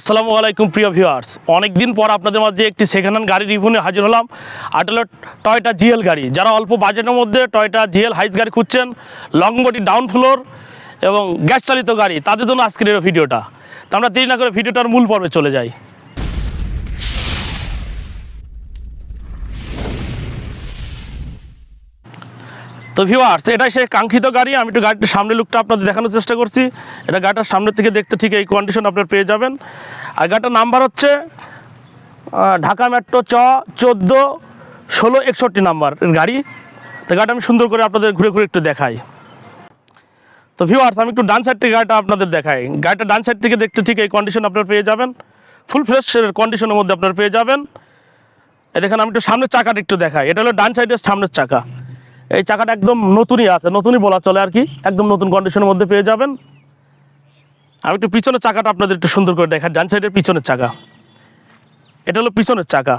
আসসালামু আলাইকুম, প্রিয় ভিউয়ার্স অনেক দিন পর আপনাদের মাঝে একটি সেকেন্ড হ্যান্ড গাড়ি রিভিউ নিয়ে হাজির হলাম। এটা টয়টা জিএল গাড়ি। যারা অল্প বাজেটের মধ্যে টয়টা জিএল হাইস গাড়ি খুঁজছেন লং বডি ডাউন ফ্লোর এবং গ্যাস চালিত গাড়ি, তাদের জন্য আজকের ভিডিওটা তো আমরা দেরি না করে ভিডিওটার মূল পর্বে চলে যাই। তো ভিউয়ার্স এটাই সেই কাঙ্ক্ষিত গাড়ি, আমি একটু গাড়িটার সামনে লুকটা আপনাদের দেখানোর চেষ্টা করছি। এটা গাড়িটার সামনে থেকে দেখতে ঠিক এই কন্ডিশন আপনার পেয়ে যাবেন। আর গাড়িটার নাম্বার হচ্ছে ঢাকা মেট্রো চ, চোদ্দ, ষোলো, একষট্টি নাম্বার গাড়ি। তো গাড়িটা আমি সুন্দর করে আপনাদের ঘুরে ঘুরে একটু দেখাই। তো ভিউয়ার্স আমি একটু ডান সাইড থেকে গাড়িটা আপনাদের দেখাই। গাড়িটা ডান সাইড থেকে দেখতে ঠিক এই কন্ডিশন আপনারা পেয়ে যাবেন। ফুল ফ্রেশ কন্ডিশনের মধ্যে আপনারা পেয়ে যাবেন। দেখেন, আমি একটু সামনের চাকাটা একটু দেখাই। এটা হলো ডান সাইডের সামনের চাকা। এই চাকাটা একদম নতুনই আছে, নতুনই বলা চলে আর কি। একদম নতুন কন্ডিশনের মধ্যে পেয়ে যাবেন। আমি একটু পিছনের চাকাটা আপনাদের একটু সুন্দর করে দেখাই, ডান সাইডের পিছনের চাকা। এটা হলো পিছনের চাকা।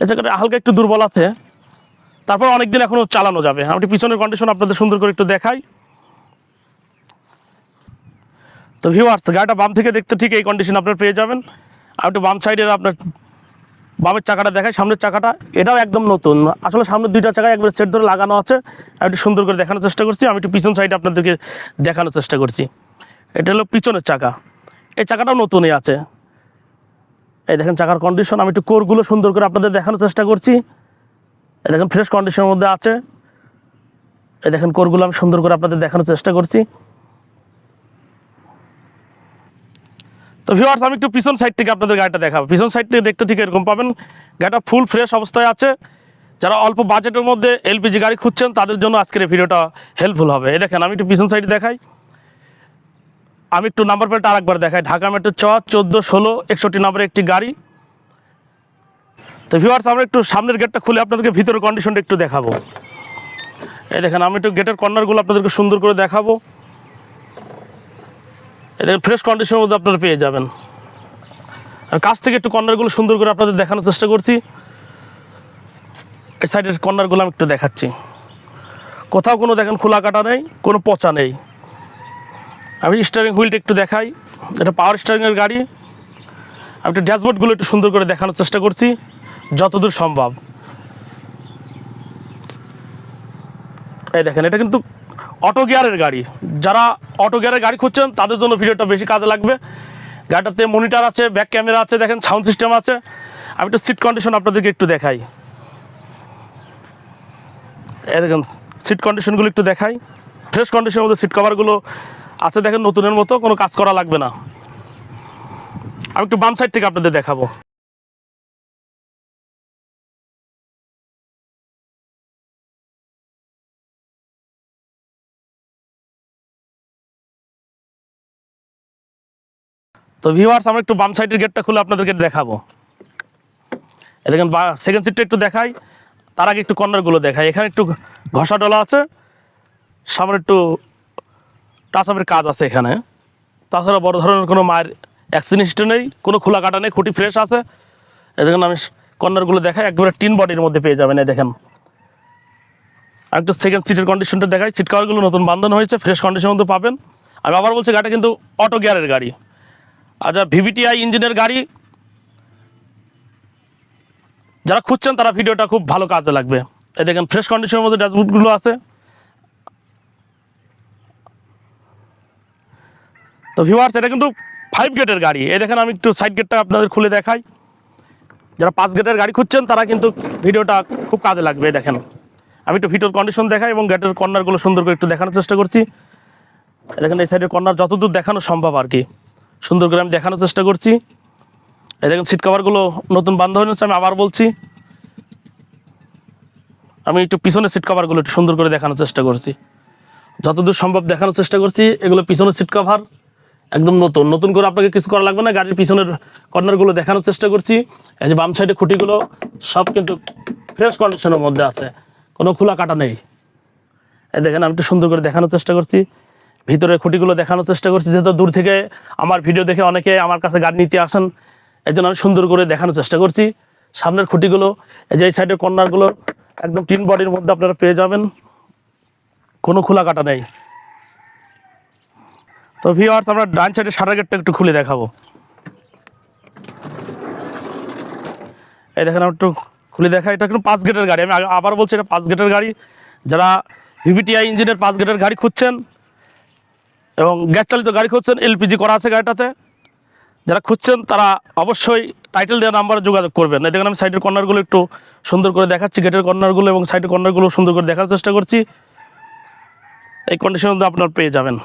এই চাকাটা হালকা একটু দুর্বল আছে। তারপর অনেকদিন এখনও চালানো যাবে। আমি একটু পিছনের কন্ডিশন আপনাদের সুন্দর করে একটু দেখাই। তো ভিউয়ার্স গাড়িটা বাম থেকে দেখতে ঠিক এই কন্ডিশন আপনার পেয়ে যাবেন। আর একটু বাম সাইডের আপনার বামের চাকাটা দেখাই, সামনের চাকাটা, এটাও একদম নতুন। আসলে সামনের দুইটা চাকায় একবার সেট ধরে লাগানো আছে। আমি একটু সুন্দর করে দেখানোর চেষ্টা করছি। আমি একটু পিছন সাইডে আপনাদেরকে দেখানোর চেষ্টা করছি। এটা হলো পিছনের চাকা। এই চাকাটাও নতুনই আছে। এই দেখেন চাকার কন্ডিশন আমি একটু কোরগুলো সুন্দর করে আপনাদের দেখানোর চেষ্টা করছি। এই দেখেন ফ্রেশ কন্ডিশনের মধ্যে আছে। এই দেখেন কোরগুলো আমি সুন্দর করে আপনাদের দেখানোর চেষ্টা করছি। তো ভিউয়ার্স আমি একটু পিছন সাইড থেকে আপনাদের গাড়িটা দেখাবো। পিছন সাইড থেকে দেখতে ঠিক এরকম পাবেন। গাড়িটা ফুল ফ্রেশ অবস্থায় আছে। যারা অল্প বাজেটের মধ্যে এলপিজি গাড়ি খুঁজছেন, তাদের জন্য আজকের এই ভিডিওটা হেল্পফুল হবে। এই দেখেন, আমি একটু পিছন সাইডে দেখাই। আমি একটু নাম্বার প্লেটটা আরেকবার দেখাই। ঢাকা মেট্রো চ চোদ্দ, ষোলো, একষট্টি নাম্বারের একটি গাড়ি। তো ভিউয়ার্স আমরা একটু সামনের গেটটা খুলে আপনাদেরকে ভিতরের কন্ডিশনটা একটু দেখাবো। এই দেখেন, আমি একটু গেটের কর্নারগুলো আপনাদেরকে সুন্দর করে দেখাবো। এটা ফ্রেশ কন্ডিশনের মধ্যে আপনারা পেয়ে যাবেন। কাছ থেকে একটু কর্নারগুলো সুন্দর করে আপনাদের দেখানোর চেষ্টা করছি। এই সাইডের কর্নারগুলো আমি একটু দেখাচ্ছি। কোথাও কোনো দেখেন খোলা কাটা নেই, কোনো পচা নেই। আমি স্টারিং হুইলটা একটু দেখাই। এটা পাওয়ার স্টারিংয়ের গাড়ি। আমি একটু ড্যাশবোর্ডগুলো একটু সুন্দর করে দেখানোর চেষ্টা করছি, যতদূর সম্ভব। এই দেখেন, এটা কিন্তু অটো গিয়ারের গাড়ি। যারা অটো গিয়ারের গাড়ি খুঁজছেন, তাদের জন্য ভিডিওটা বেশি কাজে লাগবে। গাড়িটাতে মনিটর আছে, ব্যাক ক্যামেরা আছে, দেখেন সাউন্ড সিস্টেম আছে। আমি একটু সিট কন্ডিশন আপনাদেরকে একটু দেখাই। দেখেন, সিট কন্ডিশনগুলো একটু দেখাই। ফ্রেশ কন্ডিশনের মধ্যে সিট কভারগুলো আছে, দেখেন নতুনের মতো, কোনো কাজ করা লাগবে না। আমি একটু বাম সাইড থেকে আপনাদের দেখাবো। তো ভিউয়ার্স আমরা একটু বাম সাইডের গেটটা খুলে আপনাদেরকে দেখাবো। এ দেখেন সেকেন্ড সিটটা একটু দেখাই। তার আগে একটু কর্নারগুলো দেখাই। এখানে একটু ঘষা ডলা আছে। সামনে একটু টাচআপের কাজ আছে এখানে। তাছাড়া বড় ধরনের কোনো মায়ের অ্যাক্সিডেন্ট নেই, কোনো খোলা কাটা নেই, খুঁটি ফ্রেশ আছে। দেখেন, আমি কর্নারগুলো দেখাই। একবারে টিন বডির মধ্যে পেয়ে যাবেন এই দেখেন। আর একটু সেকেন্ড সিটের কন্ডিশনটা দেখাই। সিট কাভারগুলো নতুন বান্ধন হয়েছে ফ্রেশ কন্ডিশনের মধ্যে পাবেন। আমি আবার বলছি, গাড়িটা কিন্তু অটো গিয়ারের গাড়ি। আচ্ছা ভিভিটিআই ইঞ্জিনের গাড়ি। যারা খুঁজছেন, তারা ভিডিওটা খুব ভালো কাজে লাগবে। এই দেখেন ফ্রেশ কন্ডিশনের মধ্যে ড্যাশবোর্ডগুলো আছে। তো ভিউয়ার্স এটা কিন্তু ফাইভ গেটের গাড়ি। এই দেখেন, আমি একটু সাইড গেটটা আপনাদের খুলে দেখাই। যারা পাঁচ গেটের গাড়ি খুঁজছেন, তারা কিন্তু ভিডিওটা খুব কাজে লাগবে দেখেন। আমি একটু ভিডিওর কন্ডিশন দেখাই এবং গেটের কর্নারগুলো সুন্দর করে একটু দেখানোর চেষ্টা করছি। দেখেন, এই সাইডের কর্নার যতদূর দেখানো সম্ভব আর কি। সুন্দর করে আমি দেখানোর চেষ্টা করছি। এই দেখেন সিট কভারগুলো নতুন বান্ধ হয়েছে আমি আবার বলছি। আমি একটু পিছনে সিট কভারগুলো একটু সুন্দর করে দেখানোর চেষ্টা করছি। যতদূর সম্ভব দেখানোর চেষ্টা করছি, এগুলো পিছনের সিট কভার একদম নতুন। নতুন করে আপনাকে কিছু করা লাগবে না, গাড়ির পিছনের কর্নারগুলো দেখানোর চেষ্টা করছি। এই যে বাম সাইডে খুঁটিগুলো, সব কিন্তু ফ্রেশ কন্ডিশনের মধ্যে আছে, কোনো খোলা কাটা নেই। এই দেখেন, আমি একটু সুন্দর করে দেখানোর চেষ্টা করছি। ভিতরের খুঁটিগুলো দেখানোর চেষ্টা করছি, যেহেতু দূর থেকে আমার ভিডিও দেখে অনেকে আমার কাছে গাড়ি নিতে আসেন এই আমি সুন্দর করে দেখানোর চেষ্টা করছি। সামনের খুঁটিগুলো, এই যে এই সাইডের কর্নারগুলো, একদম টিন বডির মধ্যে আপনারা পেয়ে যাবেন। কোনো খোলা কাটা নেই। তো ভিওয়ার্স আমরা ডান সাইডের সারা গেটটা একটু খুলে দেখাবো। এই দেখেন, আমার একটু খুলে দেখা, এটা কিন্তু পাঁচ গেটের গাড়ি। আমি আবার বলছি, এটা পাঁচ গেটের গাড়ি। যারা ভিভিটিআই ইঞ্জিনের পাঁচ গেটের গাড়ি খুঁজছেন এবং গ্যাস চালিত গাড়ি খুঁজছেন, এলপিজি করা আছে গাড়িটাতে। যারা খুঁজছেন, তারা অবশ্যই টাইটেল দেওয়া নাম্বারে যোগাযোগ করবেন। দেখেন, আমি সাইডের কর্নারগুলো একটু সুন্দর করে দেখাচ্ছি গেটের কর্নারগুলো এবং সাইডের কর্নারগুলো সুন্দর করে দেখার চেষ্টা করছি। এই কন্ডিশন আপনার পেয়ে যাবেন।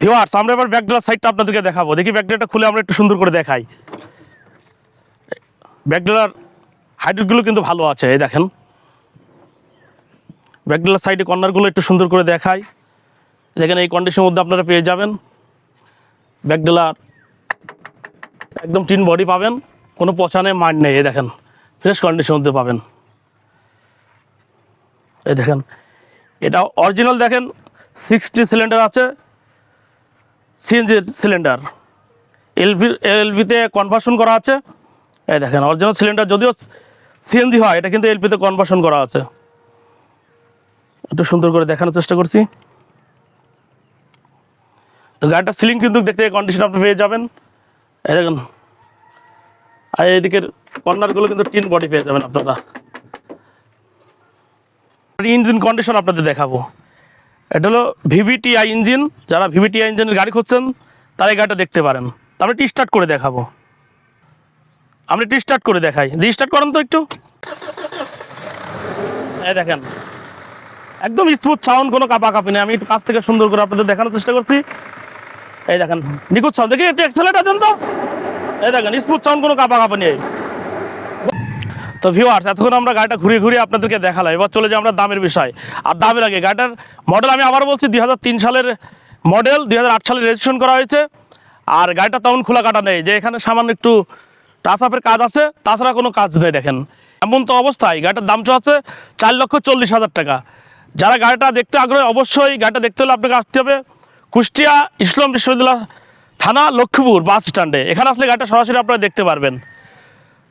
ভিওয়ার্স আমরা এবার ব্যাকডোলার সাইডটা আপনাদেরকে দেখাবো। দেখি ব্যাকডোলারটা খুলে আমরা একটু সুন্দর করে দেখাই। ব্যাকডোলার হাইড্রোগুলো কিন্তু ভালো আছে, এই দেখেন। ব্যাকডোলার সাইডে কর্নারগুলো একটু সুন্দর করে দেখাই। দেখেন এই কন্ডিশনের মধ্যে আপনারা পেয়ে যাবেন। ব্যাকডোলার, একদম টিন বডি পাবেন। কোনো পচানে মার নেই, এই দেখেন ফ্রেশ কন্ডিশনের মধ্যে পাবেন। এই দেখেন, এটা অরিজিনাল দেখেন সিক্সটি সিলিন্ডার আছে সিএনজির সিলিন্ডার এলভি এলভিতে কনভার্সন করা আছে। এই দেখেন অরিজিনাল সিলিন্ডার যদিও সিএনজি হয়, এটা কিন্তু এলপিতে কনভার্সন করা আছে। একটু সুন্দর করে দেখানোর চেষ্টা করছি। তো গাড়িটা সিলিং কিন্তু দেখতে কন্ডিশন আপনি পেয়ে যাবেন। এই দেখেন। আর এদিকের কর্নারগুলো কিন্তু টিন বডি পেয়ে যাবেন আপনারা। ইঞ্জিন কন্ডিশন আপনাদের দেখাবো। এটা হলো ভিভিটিআই ইঞ্জিন যারা ভিভিটিআই ইঞ্জিনের গাড়ি খুঁজছেন, তারা এই গাড়িটা দেখতে পারেন। তারপরে টি স্টার্ট করে দেখাবো। আমরা টি স্টার্ট করে দেখাই। রিস্টার্ট করেন তো একটু। এই দেখেন। একদম স্মুথ সাউন্ড কোনো কাপা কাপি নেই। আমি একটু কাছ থেকে সুন্দর করে আপনাদের দেখানোর চেষ্টা করছি। এই দেখেন, নিখুঁত সাউন্ড দেখি, একটু এক্সেলেটার দেন তো? এই দেখেন স্মুথ সাউন্ড কোনো কাপা কাপা নেই। তো ভিউয়ার্স এতক্ষণ আমরা গাড়িটা ঘুরিয়ে ঘুরিয়ে আপনাদেরকে দেখালাম। এবার চলে যাই আমরা দামের বিষয়। আর দামের আগে, গাড়িটার মডেল আমি আবার বলছি দু হাজার তিন সালের মডেল দুই সালে রেজিস্ট্রেশন করা হয়েছে। আর গাড়িটা তেমন খোলা কাটা নেই, যে এখানে সামান্য একটু টাচ আপের কাজ আছে, তাছাড়া কোনো কাজ নেই, দেখেন। এমন তো অবস্থায়, গাড়িটার দাম আছে চার লক্ষ চল্লিশ হাজার টাকা। যারা গাড়িটা দেখতে আগ্রহী, অবশ্যই গাড়িটা দেখতে হলে আপনাকে আসতে হবে। কুষ্টিয়া ইসলাম বিশ্ববিদ্যালয় থানা লক্ষ্মীপুর বাস স্ট্যান্ডে। এখানে আসলে গাড়িটা সরাসরি আপনারা দেখতে পারবেন।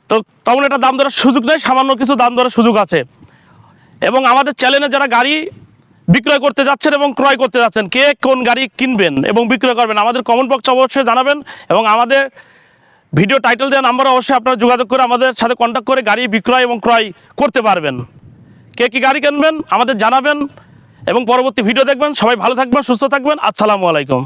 তো তেমন একটা দাম দরের সুযোগ নেই, সামান্য কিছু দাম দরের সুযোগ আছে। এবং আমাদের চ্যানেলে যারা গাড়ি বিক্রয় করতে যাচ্ছেন এবং ক্রয় করতে যাচ্ছেন, কে কোন গাড়ি কিনবেন এবং বিক্রয় করবেন, আমাদের কমেন্ট বক্সে অবশ্যই জানাবেন। এবং আমাদের ভিডিও টাইটেল দেওয়া নাম্বারে অবশ্যই আপনারা যোগাযোগ করে আমাদের সাথে কন্ট্যাক্ট করে গাড়ি বিক্রয় এবং ক্রয় করতে পারবেন। কে কী গাড়ি কিনবেন আমাদের জানাবেন এবং পরবর্তী ভিডিও দেখবেন। সবাই ভালো থাকবেন, সুস্থ থাকবেন। আসসালামু আলাইকুম।